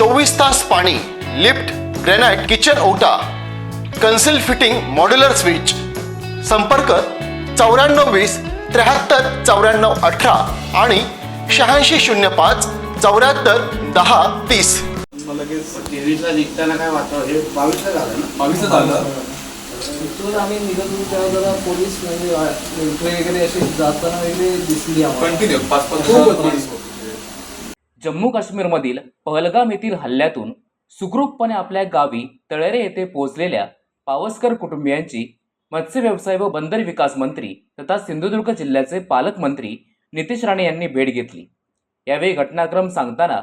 चोवीस तास पाणी लिफ्ट ग्रेनाइट किचन ओटा कन्सिल फिटिंग मॉड्युलर स्विच. संपर्क चौऱ्याण्णव वीस त्र्याहत्तर चौऱ्याण्णव अठरा आणि शहाऐंशी शून्य पाच चौऱ्याहत्तर दहा तीस. लगेच तेवीसला निघताना काय वातावरण हे बावीसला झालं ना? बावीस झालं. तिथून आम्ही निघत होतो तेव्हा जरा पोलीस म्हणजे मिलिटरी वगैरे अशी जाताना वगैरे दिसली आम्हाला. कंटिन्यू पाच पाच खूप होती. जम्मू काश्मीरमधील पहलगाम येथील हल्ल्यातून सुखरूपपणे आपल्या गावी तळेरे येथे पोहोचलेल्या पावसकर कुटुंबियांची मत्स्य व्यवसाय व बंदर विकास मंत्री तथा सिंधुदुर्ग जिल्ह्याचे पालकमंत्री नितेश राणे यांनी भेट घेतली. यावेळी घटनाक्रम सांगताना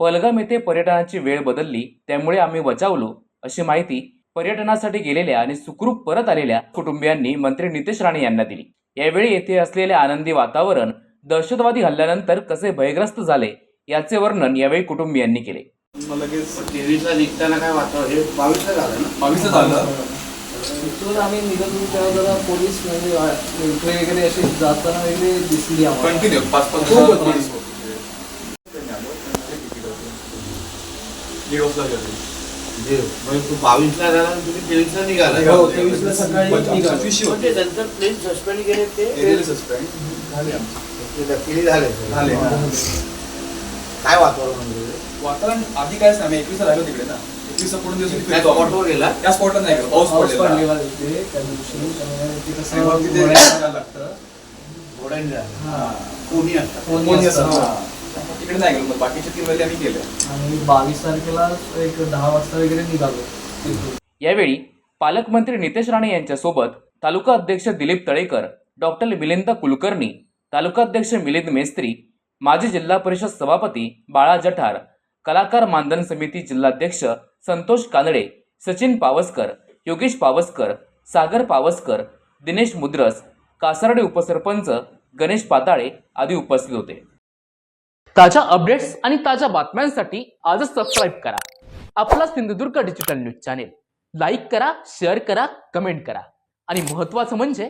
पहलगाम येथे पर्यटनाची वेळ बदलली त्यामुळे आम्ही बचावलो अशी माहिती पर्यटनासाठी गेलेल्या आणि सुखरूप परत आलेल्या कुटुंबियांनी मंत्री नितेश राणे यांना दिली. यावेळी येथे असलेले आनंदी वातावरण दहशतवादी हल्ल्यानंतर कसे भयग्रस्त झाले याचे वर्णन यावेळी कुटुंबियांनी केले मग लगेच तेवीसला निघताना काय हे बावीसला झालं ना बावीस झालं तिथून आम्ही निघत होतो तेव्हा जरा पोलीस म्हणजे मिलिटरी वगैरे अशी जाताना वगैरे दिसली आम्हाला कंटिन्यू पाच पाच. पोलीस. म्हणजे तू बावीसला झाला आणि तुम्ही तेवीसला निघाला हो, सकाळी निघालो. म्हणजे होते. नंतर प्लेन सस्पेंड केले ते. झाले आमचे. ते नक्की झाले झाले. काय वातावरण म्हणजे? वातावरण आधी नाही आम्ही एकवीस राहिलो तिकडे ना. एकवीस पूर्ण दिवस. स्पॉटवर गेला. त्या स्पॉटला नाही गेलो. पाऊस पाऊस पडलेला. पडलेला तिथे त्या दिवशी त्यामुळे ते आणि मग कसं तिथे गोळ्या- जायला लागतं. घोड्याने झाला हा. कोणी असतात? कोणी कोणी असतं, असतं. हा. त्यामुळे तिकडे नाही गेलो. मग बाकीचे तीन वेळेला आम्ही आणि बावीस तारखेला एक दहा वाजता वगैरे निघालो. तिथून. यावेळी पालकमंत्री नितेश राणे यांच्यासोबत तालुका अध्यक्ष दिलीप तळेकर डॉक्टर मिलिंद कुलकर्णी तालुका अध्यक्ष मिलिंद मेस्त्री माजी जिल्हा परिषद सभापती बाळा जठार कलाकार मानधन समिती जिल्हाध्यक्ष संतोष कानडे सचिन पावसकर योगेश पावसकर सागर पावसकर दिनेश मुद्रस कासारडे उपसरपंच गणेश पाताळे आदी उपस्थित होते. ताज्या अपडेट्स आणि ताज्या बातम्यांसाठी आजच सबस्क्राईब करा. आपला Sindhudurg digital news channel like करा शेअर करा कमेंट करा. आणि महत्वाचं म्हणजे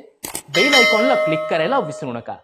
बेल आयकॉनला क्लिक करायला विसरू नका.